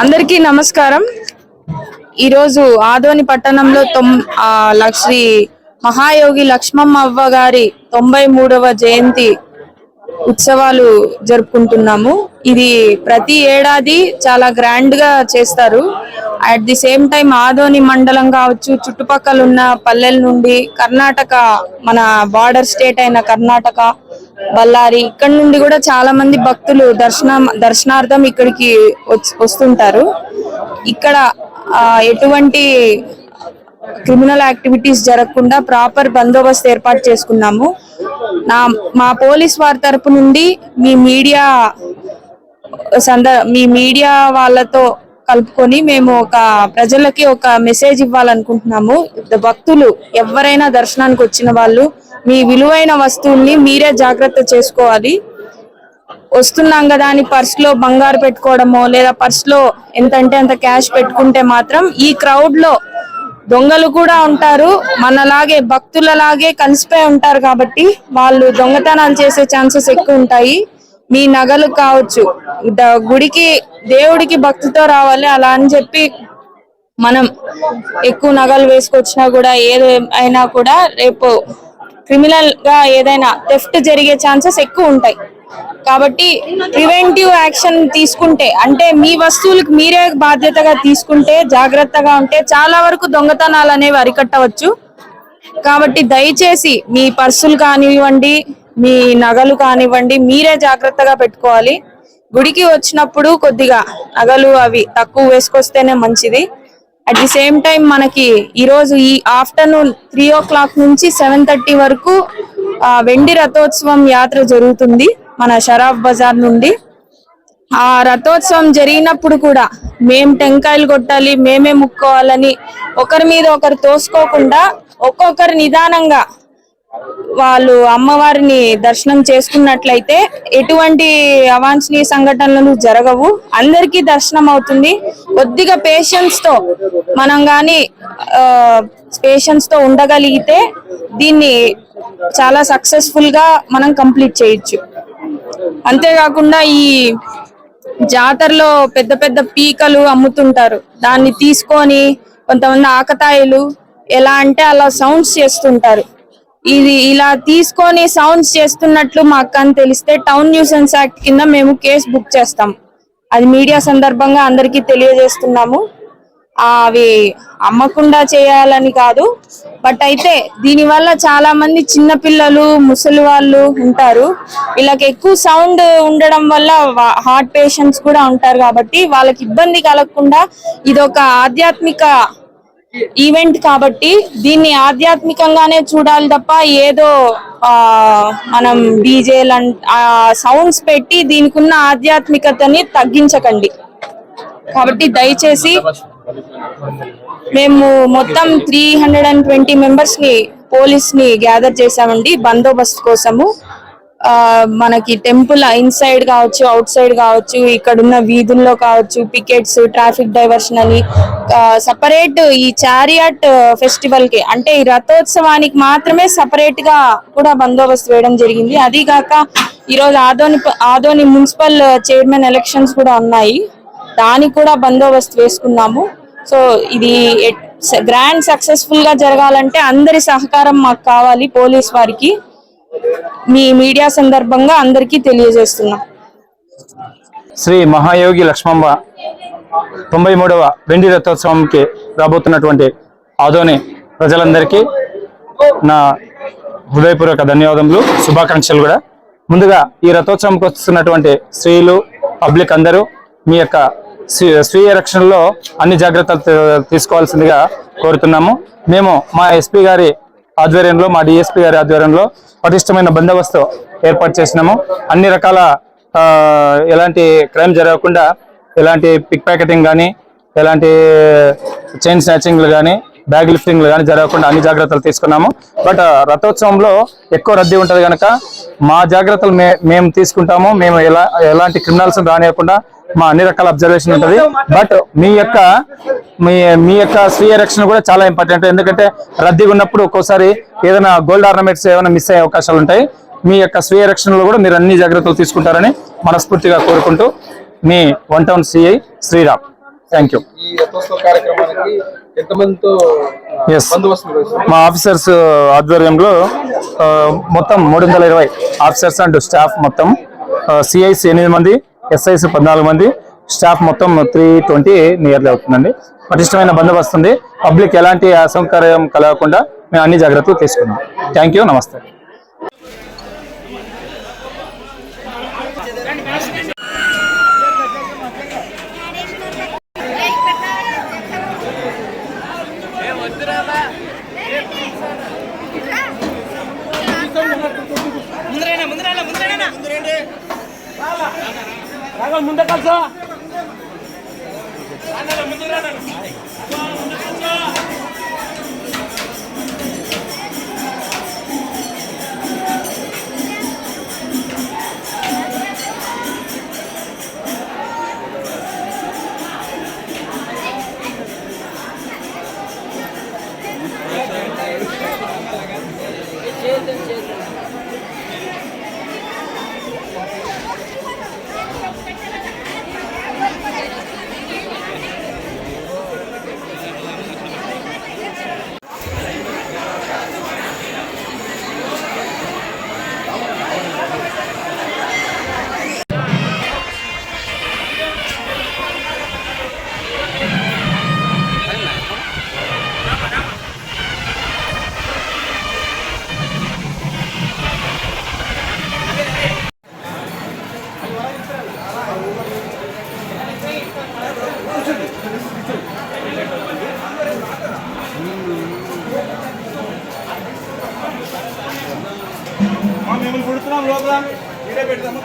అందరికీ నమస్కారం. ఈరోజు ఆదోని పట్టణంలో తొం ఆ, శ్రీ మహాయోగి లక్ష్మమ్మవ్వ గారి తొంభై మూడవ జయంతి ఉత్సవాలు జరుపుకుంటున్నాము. ఇది ప్రతి ఏడాది చాలా గ్రాండ్గా చేస్తారు. At the same time Adoni మండలం కావచ్చు చుట్టుపక్కల ఉన్న పల్లెల నుండి కర్ణాటక మన బార్డర్ స్టేట్ అయిన కర్ణాటక బళ్ళారి ఇక్కడ నుండి కూడా చాలా మంది భక్తులు దర్శనం దర్శనార్థం ఇక్కడికి వస్తుంటారు. ఇక్కడ ఆ, ఎటువంటి క్రిమినల్ యాక్టివిటీస్ జరగకుండా ప్రాపర్ బందోబస్తు ఏర్పాటు చేసుకున్నాము. నా మా పోలీస్ వారి తరపు నుండి మీ మీడియా సంద మీ మీడియా వాళ్ళతో కలుపుకొని మేము ఒక ప్రజలకి ఒక మెసేజ్ ఇవ్వాలనుకుంటున్నాము. భక్తులు ఎవరైనా దర్శనానికి వచ్చిన వాళ్ళు మీ విలువైన వస్తువుల్ని మీరే జాగ్రత్త చేసుకోవాలి. వస్తున్నాం కదా అని పర్స్లో బంగారు పెట్టుకోవడమో లేదా పర్స్లో ఎంతంటే అంత క్యాష్ పెట్టుకుంటే మాత్రం ఈ క్రౌడ్లో దొంగలు కూడా ఉంటారు. మనలాగే భక్తులలాగే కలిసిపోయి ఉంటారు కాబట్టి వాళ్ళు దొంగతనాలు చేసే ఛాన్సెస్ ఎక్కువ ఉంటాయి. మీ నగలు కావచ్చు. ద- గుడికి దేవుడికి భక్తితో రావాలి అలా అని చెప్పి మనం ఎక్కువ నగలు వేసుకొచ్చినా కూడా ఏదైనా కూడా రేపు క్రిమినల్గా ఏదైనా థెఫ్ట్ జరిగే ఛాన్సెస్ ఎక్కువ ఉంటాయి. కాబట్టి ప్రివెంటివ్ యాక్షన్ తీసుకుంటే అంటే మీ వస్తువులకు మీరే బాధ్యతగా తీసుకుంటే జాగ్రత్తగా ఉంటే చాలా వరకు దొంగతనాలు అనేవి అరికట్టవచ్చు. కాబట్టి దయచేసి మీ పర్సులు కానివ్వండి మీ నగలు కానివ్వండి మీరే జాగ్రత్తగా పెట్టుకోవాలి. గుడికి వచ్చినప్పుడు కొద్దిగా నగలు అవి తక్కువ వేసుకొస్తేనే మంచిది. అట్ ది సేమ్ టైం మనకి ఈరోజు ఈ ఆఫ్టర్నూన్ త్రీ ఓ క్లాక్ నుంచి సెవెన్ థర్టీ వరకు వెండి రథోత్సవం యాత్ర జరుగుతుంది మన షరాఫ్ బజార్ నుండి. ఆ రథోత్సవం జరిగినప్పుడు కూడా మేం టెంకాయలు కొట్టాలి మేమే ముక్కోవాలని ఒకరి మీద ఒకరు తోసుకోకుండా ఒక్కొక్కరు నిదానంగా వాళ్ళు అమ్మవారిని దర్శనం చేసుకున్నట్లయితే ఎటువంటి అవాంఛనీయ సంఘటనలు జరగవు. అందరికీ దర్శనం అవుతుంది. కొద్దిగా పేషెన్స్తో మనం గాని పేషెన్స్తో ఉండగలిగితే దీన్ని చాలా సక్సెస్ఫుల్గా మనం కంప్లీట్ చేయొచ్చు. అంతేకాకుండా ఈ జాతరలో పెద్ద పెద్ద పీకలు అమ్ముతుంటారు. దాన్ని తీసుకొని కొంతమంది ఆకతాయిలు ఎలా అంటే అలా సౌండ్స్ చేస్తుంటారు. ఇది ఇలా తీసుకొని సౌండ్స్ చేస్తున్నట్లు మా అక్క అని తెలిస్తే టౌన్ న్యూసెన్స్ యాక్ట్ కింద మేము కేసు బుక్ చేస్తాం. అది మీడియా సందర్భంగా అందరికీ తెలియజేస్తున్నాము. అవి అమ్మకుండా చేయాలని కాదు. బట్ అయితే దీని వల్ల చాలా మంది చిన్న పిల్లలు ముసలి వాళ్ళు ఉంటారు. వీళ్ళకి ఎక్కువ సౌండ్ ఉండడం వల్ల హార్ట్ పేషెంట్స్ కూడా ఉంటారు కాబట్టి వాళ్ళకి ఇబ్బంది కలగకుండా ఇది ఒక ఆధ్యాత్మిక ఈవెంట్ కాబట్టి దీన్ని ఆధ్యాత్మికంగానే చూడాలి తప్ప ఏదో ఆ మనం డీజే సౌండ్స్ పెట్టి దీనికి ఉన్న ఆధ్యాత్మికతని తగ్గించకండి. కాబట్టి దయచేసి మేము మొత్తం త్రీ హండ్రెడ్ అండ్ ట్వంటీ మెంబర్స్ని పోలీస్ని గ్యాదర్ చేసామండి బందోబస్తు కోసము. మనకి టెంపుల్ ఇన్సైడ్ కావచ్చు అవుట్ సైడ్ కావచ్చు ఇక్కడ ఉన్న వీధుల్లో కావచ్చు పికెట్స్ ట్రాఫిక్ డైవర్షన్ అని సపరేట్ ఈ చారియాట్ ఫెస్టివల్కి అంటే ఈ రథోత్సవానికి మాత్రమే సపరేట్గా కూడా బందోబస్తు వేయడం జరిగింది. అది కాక ఈరోజు Adoni Adoni municipal chairman elections కూడా ఉన్నాయి. దానికి కూడా బందోబస్తు వేసుకున్నాము. సో ఇది గ్రాండ్ సక్సెస్ఫుల్గా జరగాలంటే అందరి సహకారం మాకు కావాలి పోలీస్ వారికి. మీ మీడియా సందర్భంగా అందరికీ తెలియజేస్తున్నాం. శ్రీ మహాయోగి లక్ష్మమ్మ తొంభై మూడవ వెండి రథోత్సవంకి రాబోతున్నటువంటి ఆదోని ప్రజలందరికీ నా హృదయపూర్వక ధన్యవాదములు శుభాకాంక్షలు కూడా. ముందుగా ఈ రథోత్సవంకి వస్తున్నటువంటి స్త్రీలు పబ్లిక్ అందరూ మీ యొక్క స్వీయ రక్షణలో అన్ని జాగ్రత్తలు తీసుకోవాల్సిందిగా కోరుతున్నాము. మేము మా ఎస్పీ గారి ఆధ్వర్యంలో మా డిఎస్పీ గారి ఆధ్వర్యంలో పటిష్టమైన బందోబస్తు ఏర్పాటు చేసినాము. అన్ని రకాల ఎలాంటి క్రైమ్ జరగకుండా ఎలాంటి పిక్ ప్యాకెటింగ్ కానీ ఎలాంటి చైన్ స్నాచింగ్లు కానీ బ్యాగ్ లిఫ్టింగ్లు కానీ జరగకుండా అన్ని జాగ్రత్తలు తీసుకున్నాము. బట్ రథోత్సవంలో ఎక్కువ రద్దీ ఉంటుంది కనుక మా జాగ్రత్తలు మేము తీసుకుంటాము. మేము ఎలా ఎలాంటి క్రిమినల్స్ రానియకుండా మా అన్ని రకాల అబ్జర్వేషన్ ఉంటుంది. బట్ మీ యొక్క మీ మీ యొక్క స్వీయ రక్షణ కూడా చాలా ఇంపార్టెంట్ ఎందుకంటే రద్దీగా ఉన్నప్పుడు ఒక్కోసారి ఏదైనా గోల్డ్ ఆర్నమెంట్స్ ఏమైనా మిస్ అయ్యే అవకాశాలు ఉంటాయి. మీ యొక్క స్వీయ రక్షణలో కూడా మీరు అన్ని జాగ్రత్తలు తీసుకుంటారని మనస్ఫూర్తిగా కోరుకుంటూ మీ one town CI Sriram. Thank you నిర్వహిస్తారు మా ఆఫీసర్స్ ఆధ్వర్యంలో మొత్తం మూడు వందల ఇరవై ఆఫీసర్స్ అండ్ స్టాఫ్ మొత్తం సిఐస్ ఎనిమిది మంది ఎస్ఐస్ పద్నాలుగు మంది. స్టాఫ్ మొత్తం త్రీ ట్వంటీ నియర్లీ అవుతుందండి. పటిష్టమైన బందోబస్తు ఉంది. పబ్లిక్ ఎలాంటి అసౌకర్యం కలగకుండా మేము అన్ని జాగ్రత్తలు తీసుకున్నాం. థ్యాంక్ యూ నమస్తే. ಮುಂದೆ ಕಳ್ಸ ಮುಂದೆ ಕಳ್ಸ మిమ్మల్ని పుడుతున్నాం లోపల ఇదే పెడతాము.